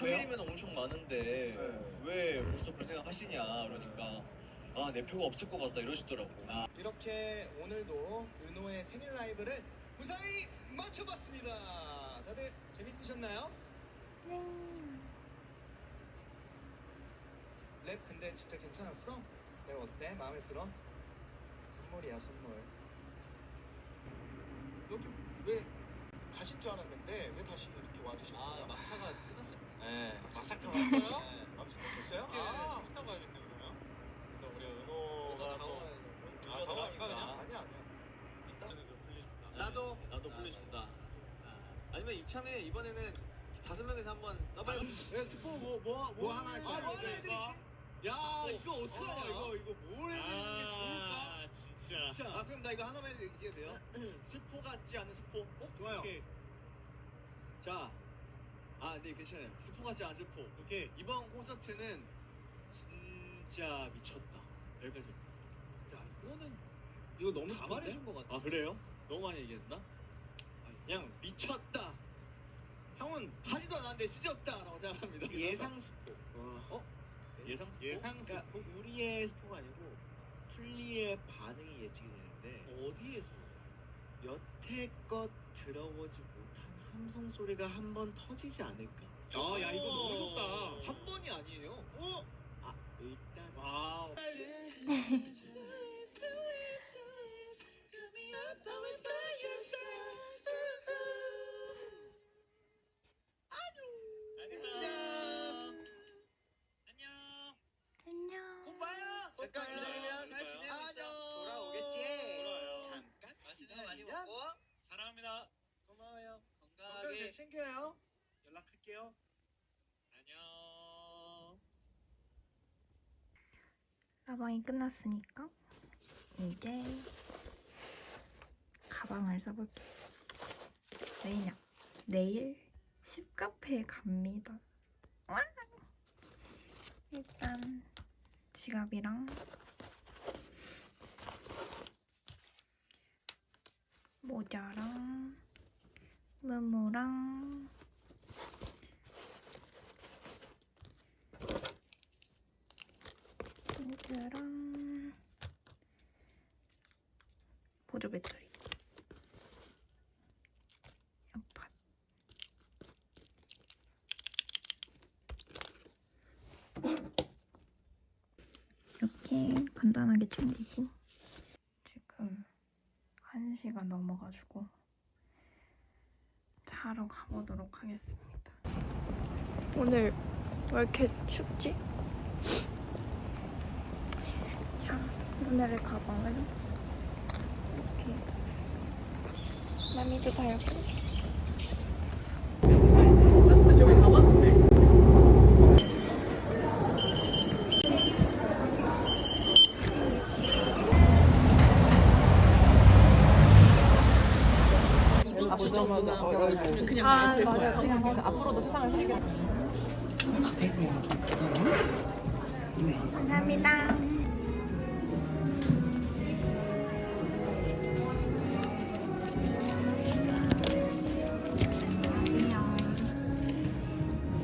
3일이면 엄청 많은데 왜 벌써 그런 생각 하시냐 그러니까 아 내 표가 없을 것 같다 이러시더라고. 아, 이렇게 오늘도 은호의 생일 라이브를 무사히 마쳐봤습니다. 다들 재밌으셨나요? 랩 근데 진짜 괜찮았어? 랩 어때? 마음에 들어? 선물이야 선물. 여기 왜 가실 줄 알았는데 왜 다시 이렇게 와주셨어요? 끝났어요. 네, 네. 끝났어요? 막상 끝났어요? 아, 타고 가야겠네 그러면. 그래서 우리 은호가 또 아, 자원인가 그냥? 아니야 아니야. 나도 나도 풀려준다. 아니면 이참에 이번에는 다섯 명에서 한번 써봐요. 네, 스포 뭐 뭐 뭐 하나 할까요? 아, 뭐 네. 해드릴게. 야 이거 어떡하냐 이거 이거 뭘 해드리는 게 좋을까? 진짜. 아 그럼 나 이거 하나만 해도 얘기해도 돼요? 스포 같지 않은 스포? 어? 좋아요. 오케이. 자. 아, 네, 괜찮아요. 스포 같지 않은 스포. 오케이. 이번 콘서트는 진짜 미쳤다. 여기까지. 야, 이거는 이거 너무 다? 말해준 것 같아. 아, 그래요? 너무 많이 얘기했나? 아니, 그냥 미쳤다. 형은 하지도 않았는데 찢었다라고 생각합니다. 예상 스포. 어? 예상 스포? 예상 그러니까 우리의 스포가 아니고 플리의 반응이 예측이 되는데 어디에서? 여태껏 들어보지 못한 함성 소리가 한 번 터지지 않을까? 아, 야, 이거 너무 좋다. 한 번이 아니에요. 어? 아 일단 와우. 안녕. 안녕. 오빠야. 잠깐 기다리면 잘 지내고 있어. 안녕. 돌아오겠지. 돌아와요. 잠깐 맛있는 거 많이 기다리면 먹고 사랑합니다. 건강 잘 건강하게. 챙겨요. 연락할게요. 안녕. 라방이 끝났으니까 이제 가방을 써볼게요. 내일이냐? 내일 십카페에 갑니다. 와! 일단 지갑이랑 모자랑 무무랑 렌즈랑 보조 배터리. 양파 이렇게 간단하게 챙기고 지금 1시가 넘어가지고 자러 가보도록 하겠습니다 오늘 왜 이렇게 춥지? 자, 오늘의 가방은 이렇게 남이도 다 여기 그냥 아, 맞아. 지금 앞으로도 세상을 살게 감사합니다.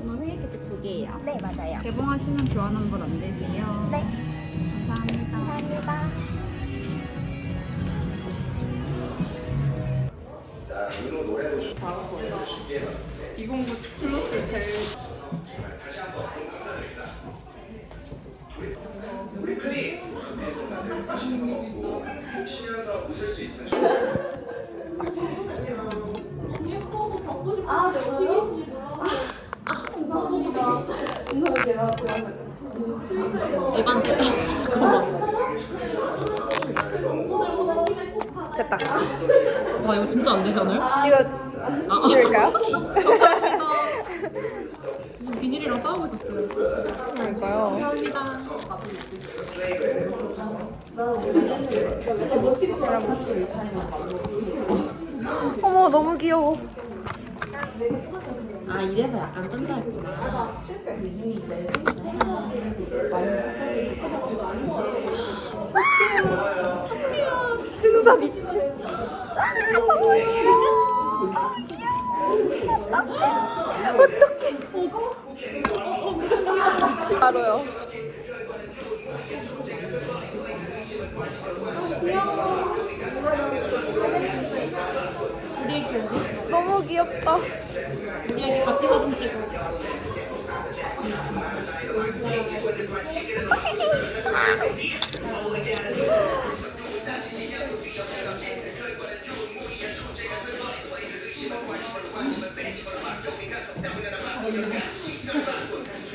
오늘 생일 케이크 두 개예요. 네, 맞아요. 개봉하시면 교환 환불 안 되세요. 네. 우리 클리 무대에서 다들 맛있는 거 먹고 쉬면서 웃을 수 있으면 됐다. 와 이거 진짜 안 되지 않아요? 이거 이럴까요? 비닐이랑 싸우고 있었어요. 그럴까요? 어머 너무 귀여워. 아 이래서 약간 뜬다 했구나. 증사 미친. 어떡해. 바로요. 우리 애기 어디? 너무 귀엽다. 우리 애기 같이 사진 찍어. 거기에 이거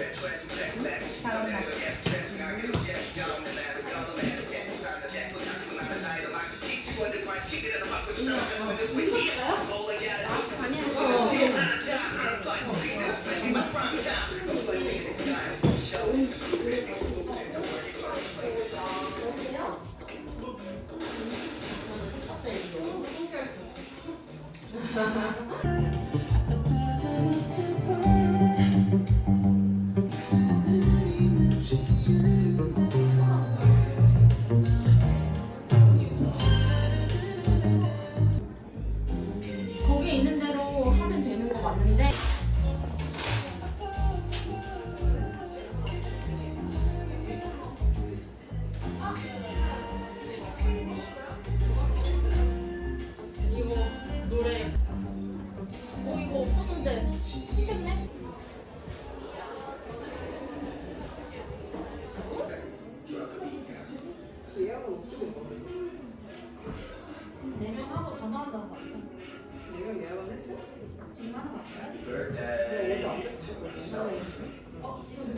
생겼네? 네명 하고 전화한다는 거 아니야? 지금 하는 거 같아요? 어, 지금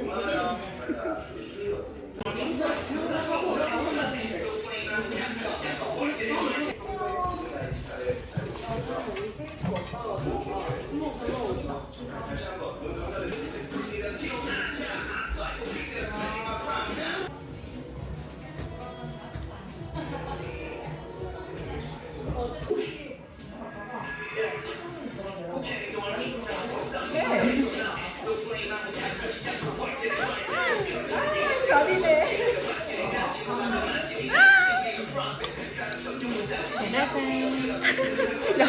아니 언니 나